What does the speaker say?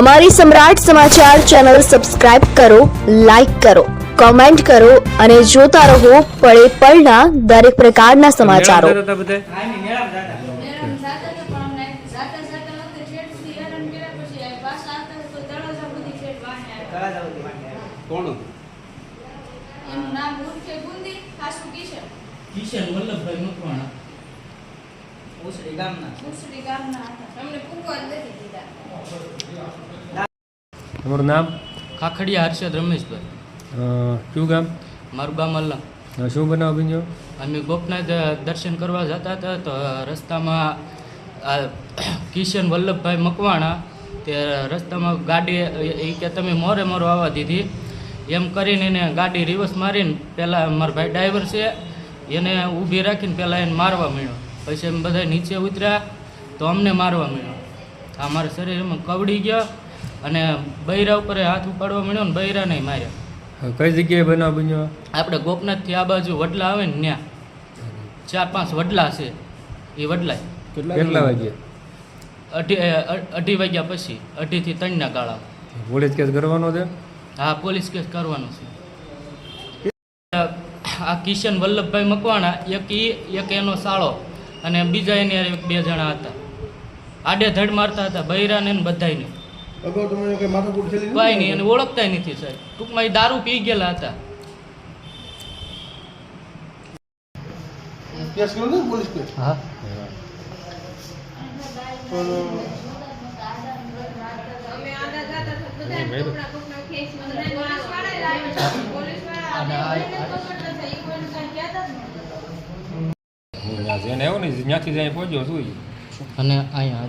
અમારી સમ્રાટ સમાચાર channel subscribe કરો લાઇક કરો કોમેન્ટ કરો અને જોતા રહો પળે પળના દરેક પ્રકારના સમાચારો. કોણ નામ ઉર્ફે ગુંદી? ખાસુ કિશન? કિશન વલ્લભભાઈ મકવાણા. ઉસરી ગામના. ઉસરી ગામના હતા. દીધા. તમારું નામ? ખાખડિયા હર્ષદ રમેશભાઈ. શું કયું ગામ? મારું ગામ અલ્લમ શું બનાવ બીજો અમે ગોપનાથ દર્શન કરવા જતા હતા તો રસ્તામાં કિશન વલ્લભભાઈ મકવાણા તે રસ્તામાં ગાડી એ કે તમે મોરે મોરો આવવા દીધી. એમ કરીને એને ગાડી રિવર્સ મારીને પહેલાં મારા ભાઈ ડ્રાઈવર છે એને ઊભી રાખીને પહેલાં એને મારવા મળ્યો પછી એમ બધા નીચે ઉતર્યા તો અમને મારવા માંડ્યો. આ મારા શરીરમાં કવડી ગયા અને બૈરા ઉપર હાથ ઉપાડવા મળ્યો ને બૈરાને માર્યા. અ, કઈ જગ્યાએ બનાવ બન્યો? આપણે ગોપનાથથી આ બાજુ વડલા આવે ને ત્યાં. ચાર પાંચ વડલા છે એ વડલા. કેટલા વાગ્યા? અઢી અઢી વાગ્યા પછી અઢીથી ત્રણના ગાળા. પોલીસ કેસ કરવાનો છે? હા પોલીસ કેસ કરવાનો છે. આ કિશન વલ્લભભાઈ મકવાણા એક એ એક એનો સાળો અને બીજા એની બે જણા હતા. આડે ધડ મારતા હતા બૈરાને ને બધાયને. અગાઉ કઈ નહીં અને ઓળખતા નથી સાહેબ. ટૂંકમાં એ દારૂ પી ગયેલા હતા. કેસ કર્યો ને પોલીસ કેસ? હા. પણ અમે આડા જાતા હતા બધા કપડા કપડા ખેંચ મને પોલીસવાળા લાવ્યા પોલીસવાળા અને આ- આપણે પકડતા હતા ઈ કોઈને કાંઈ કહેતા જ નહોતા હું ત્યાં આવ્યો ને જ્યાંથી જાય પહોંચ્યો શું? અને અહીંયા